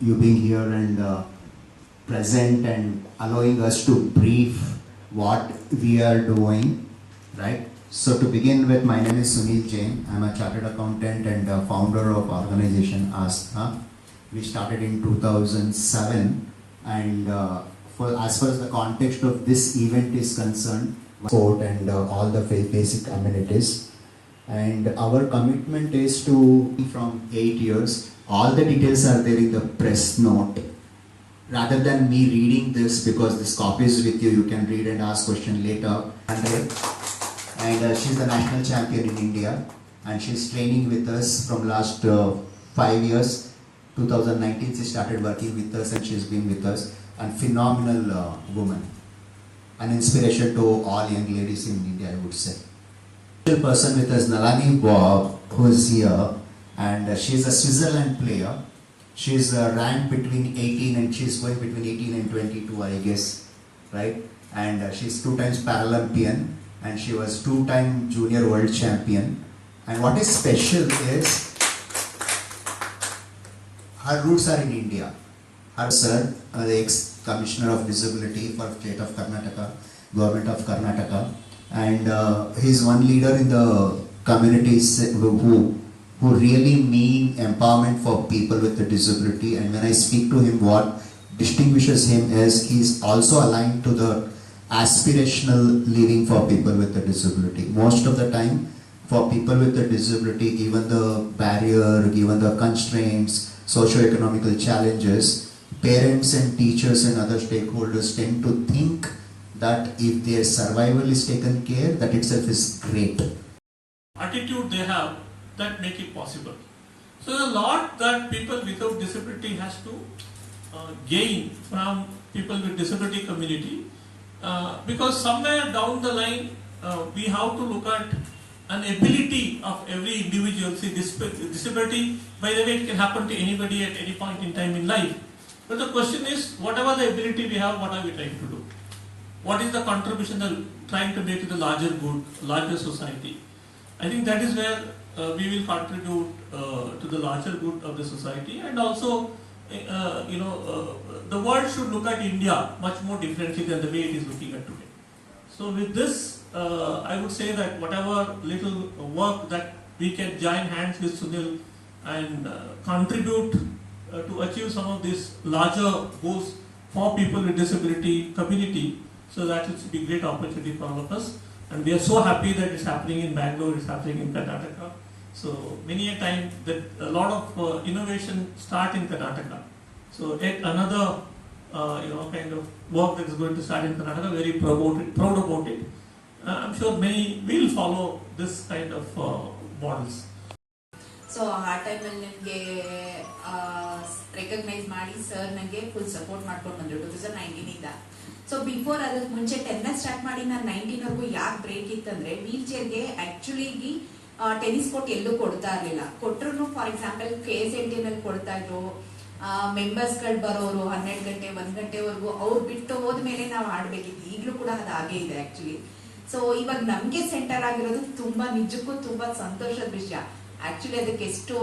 you being here and uh, present and allowing us to brief what we are doing, right? So to begin with, my name is Sunil Jain. I'm a chartered accountant and founder of organization ASTHA. We started in 2007 and uh, for as far as the context of this event is concerned, sport and uh, all the basic amenities. And our commitment is to, from eight years, all the details are there in the press note. Rather than me reading this, because this copy is with you, you can read and ask question later. And, uh, and she's the national champion in India, and she's training with us from last uh, five years. 2019, she started working with us, and she's been with us. And phenomenal uh, woman, an inspiration to all young ladies in India, I would say person with us, Nalani Bob, who is here, and uh, she's a Switzerland player. She's uh, ranked between 18 and she's going between 18 and 22, I guess, right? And uh, she's two times Paralympian, and she was two-time junior world champion. And what is special is her roots are in India. Her sir, uh, the ex-commissioner of disability for state of Karnataka, government of Karnataka, and uh, he's one leader in the communities who who really mean empowerment for people with a disability. And when I speak to him, what distinguishes him is he's also aligned to the aspirational living for people with a disability. Most of the time, for people with a disability, given the barrier, given the constraints, socio-economical challenges, parents and teachers and other stakeholders tend to think that if their survival is taken care, that itself is great. attitude they have that make it possible. So there's a lot that people without disability has to uh, gain from people with disability community uh, because somewhere down the line uh, we have to look at an ability of every individual. See, disability, by the way, it can happen to anybody at any point in time in life. But the question is, whatever the ability we have, what are we trying to do? What is the contribution that we're trying to make to the larger good, larger society? I think that is where uh, we will contribute uh, to the larger good of the society and also, uh, you know, uh, the world should look at India much more differently than the way it is looking at today. So with this, uh, I would say that whatever little work that we can join hands with Sunil and uh, contribute to achieve some of these larger goals for people with disability community, so that it will be great opportunity for all of us. And we are so happy that it's happening in Bangalore, it's happening in Karnataka. So many a time that a lot of uh, innovation start in Karnataka. So yet another uh, you know kind of work that is going to start in Karnataka, very proud. Proud about it. Uh, I'm sure many will follow this kind of uh, models. So ಆ ಟೈಮಲ್ಲಿ ನನಗೆ recognise ಮಾಡಿ sir ನನಗೆ full support ಮಾಡ್ಕೊಂಡು ಬಂದರು two thousand ನೈನ್ಟೀನಿಂದ so before ಅದಕ್ಕೆ ಮುಂಚೆ ಟೆನ್ನ ಸ್ಟಾರ್ಟ್ ಮಾಡಿ ನಾನು ನೈನ್ಟೀನ್ವರೆಗೂ ಯಾಕೆ ಬ್ರೇಕ್ ಇತ್ತಂದ್ರೆ ವೀಲ್ ಚೇರ್ಗೆ ಆಕ್ಚುಲಿ ಟೆನಿಸ್ ಕೋರ್ಟ್ ಎಲ್ಲೂ ಕೊಡ್ತಾ ಇರಲಿಲ್ಲ. ಕೊಟ್ಟರು for example K S L ಟಿನಲ್ಲಿ ಕೊಡ್ತಾ ಇದ್ರು. ಮೆಂಬರ್ಸ್ಗಳು ಬರೋರು ಹನ್ನೆರಡು ಗಂಟೆ, ಒಂದ್ ಗಂಟೆವರೆಗೂ ಅವ್ರು ಬಿಟ್ಟು ಹೋದ್ಮೇಲೆ ನಾವು ಆಡ್ಬೇಕಿತ್ತು. ಈಗಲೂ ಕೂಡ ಅದು ಹಾಗೇ ಇದೆ ಆಕ್ಚುಲಿ ಸೊ ಇವಾಗ ನಮ್ಗೆ ಸೆಂಟರ್ ಆಗಿರೋದು ತುಂಬಾ ನಿಜಕ್ಕೂ ತುಂಬಾ ಸಂತೋಷದ ವಿಷಯ. ಆಕ್ಚುಲಿ ಅದಕ್ಕೆ ಎಷ್ಟು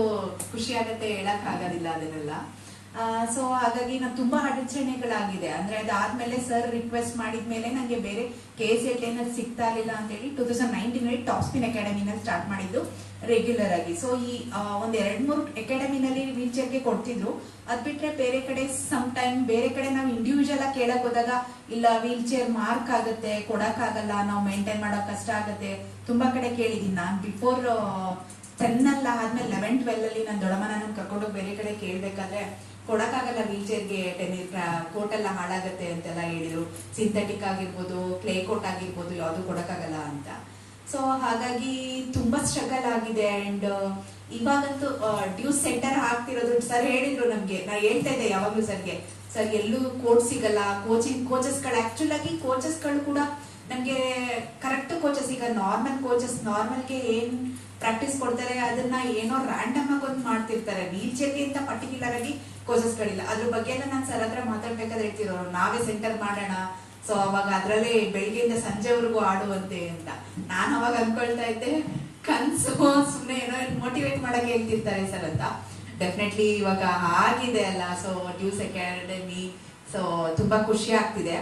ಖುಷಿ ಆಗುತ್ತೆ ಹೇಳಕ್ ಆಗೋದಿಲ್ಲ ಅದನ್ನೆಲ್ಲ. ಸೊ ಹಾಗಾಗಿ ನಾನು ತುಂಬಾ ಅಡಚಣೆಗಳಾಗಿದೆ. ಅಂದ್ರೆ ಅದಾದ್ಮೇಲೆ ಸರ್ ರಿಕ್ವೆಸ್ಟ್ ಮಾಡಿದ್ಮೇಲೆ ನನಗೆ ಬೇರೆ ಕೆ ಎಸ್ ಎಲ್ ಏನಾದ್ರು ಸಿಗ್ತಾ ಇರಲಿಲ್ಲ ಅಂತ ಹೇಳಿ ಟೂ ತೌಸಂಡ್ ನೈನ್ಟೀನ್ ಅಲ್ಲಿ ಟಾಪ್ ಸ್ಪಿನ್ ಅಕಾಡೆಮಿನಲ್ಲಿ ಸ್ಟಾರ್ಟ್ ಮಾಡಿದ್ದು ರೆಗ್ಯುಲರ್ ಆಗಿ. ಸೊ ಈ ಒಂದು ಎರಡ್ ಮೂರು ಅಕಾಡೆಮಿನಲ್ಲಿ ವೀಲ್ ಚೇರ್ಗೆ ಕೊಡ್ತಿದ್ರು. ಅದ್ ಬಿಟ್ರೆ ಬೇರೆ ಕಡೆ ಸಮ್ ಟೈಮ್ ಬೇರೆ ಕಡೆ ನಾವು ಇಂಡಿವಿಜುವಲ್ ಆಗಿ ಕೇಳಕ್ ಹೋದಾಗ ಇಲ್ಲ ವೀಲ್ ಚೇರ್ ಮಾರ್ಕ್ ಆಗುತ್ತೆ, ಕೊಡಕ್ ಆಗಲ್ಲ, ನಾವು ಮೇಂಟೈನ್ ಮಾಡೋಕ್ ಕಷ್ಟ ಆಗುತ್ತೆ. ತುಂಬಾ ಕಡೆ ಕೇಳಿದೀನಿ. ನಾನು ಬಿಫೋರ್ ಟೆನ್ ಅಲ್ಲ ಆದ್ಮೇಲೆ ಲೆವೆನ್ ಟ್ವೆಲ್ ಅಲ್ಲಿ ನಾನು ದೊಡ್ಡಮ್ಮನ ಕರ್ಕೊಂಡೋಗಿ ಬೇರೆ ಕಡೆ ಕೇಳ್ಬೇಕಾದ್ರೆ ಕೊಡಕ್ಕಾಗಲ್ಲ ವೀಲ್ ಚೇರ್ಗೆ ಟೆನ್ನಿಸ್ ಕೋರ್ಟ್ ಎಲ್ಲ ಹಾಳಾಗತ್ತೆ ಅಂತೆಲ್ಲ ಹೇಳಿದ್ರು. ಸಿಂಥೆಟಿಕ್ ಆಗಿರ್ಬೋದು ಕ್ಲೇ ಕೋರ್ಟ್ ಆಗಿರ್ಬೋದು, ಯಾವ್ದು ಕೊಡಕ್ಕಾಗಲ್ಲ ಅಂತ. ಸೊ ಹಾಗಾಗಿ ತುಂಬಾ ಸ್ಟ್ರಗಲ್ ಆಗಿದೆ ಅಂಡ್ ಇವಾಗಂತೂ ಡ್ಯೂಸ್ ಸೆಂಟರ್ ಹಾಕ್ತಿರೋದು ಸರ್ ಹೇಳಿದ್ರು ನಮ್ಗೆ. ನಾ ಹೇಳ್ತಾ ಇದ್ದೆ ಯಾವಾಗ್ಲೂ ಸರ್ಗೆ. ಸರ್ ಎಲ್ಲೂ ಕೋರ್ಟ್ ಸಿಗಲ್ಲ. ಕೋಚಿಂಗ್ ಕೋಚಸ್ಗಳು ಆಕ್ಚುಲ್ ಆಗಿ ಕೋಚಸ್ಗಳು ಕೂಡ ನಮ್ಗೆ ಕರೆಕ್ಟ್ ಕೋಚಸ್ ಈಗ ನಾರ್ಮಲ್ ಕೋಚಸ್ ನಾರ್ಮಲ್ಗೆ ಏನ್ ಪ್ರಾಕ್ಟೀಸ್ ಕೊಡ್ತಾರೆ, ಅದನ್ನ ಏನೋ ರ್ಯಾಂಡಮ್ ಆಗಿ ಒಂದು ಮಾಡ್ತಿರ್ತಾರೆ. ವೀಲ್ ಚೇರ್ಗೆ ಅಂತ ಪರ್ಟಿಕ್ಯುಲರ್ ಆಗಿ ಕೋಚಸ್ಗಳಿಲ್ಲ ಅದ್ರ ಬಗ್ಗೆ ಎಲ್ಲ ನಾನು ಸರ್ ಹತ್ರ ಮಾತಾಡ್ಬೇಕಾದ್ರೆ ಹೇಳ್ತಿರೋರು, ನಾವೇ ಸೆಂಟರ್ ಮಾಡೋಣ. ಸೊ ಅವಾಗ ಅದ್ರಲ್ಲೇ ಬೆಳಿಗ್ಗೆಯಿಂದ ಸಂಜೆವರೆಗೂ ಆಡುವಂತೆ ಅಂತ. ನಾನು ಅವಾಗ ಅನ್ಕೊಳ್ತಾ ಇದ್ದೆ, ಕನ್ಸು ಸುಮ್ಮನೆ ಏನೋ ಮೋಟಿವೇಟ್ ಮಾಡಕ್ಕೆ ಹೇಳ್ತಿರ್ತಾರೆ ಸರ್ ಅಂತ. ಡೆಫಿನೆಟ್ಲಿ ಇವಾಗ ಆಗಿದೆ ಅಲ್ಲ. ಸೊ ಡ್ಯೂಸ್ ಅಕಾಡೆಮಿ ಸೊ ತುಂಬಾ ಖುಷಿ ಆಗ್ತಿದೆ.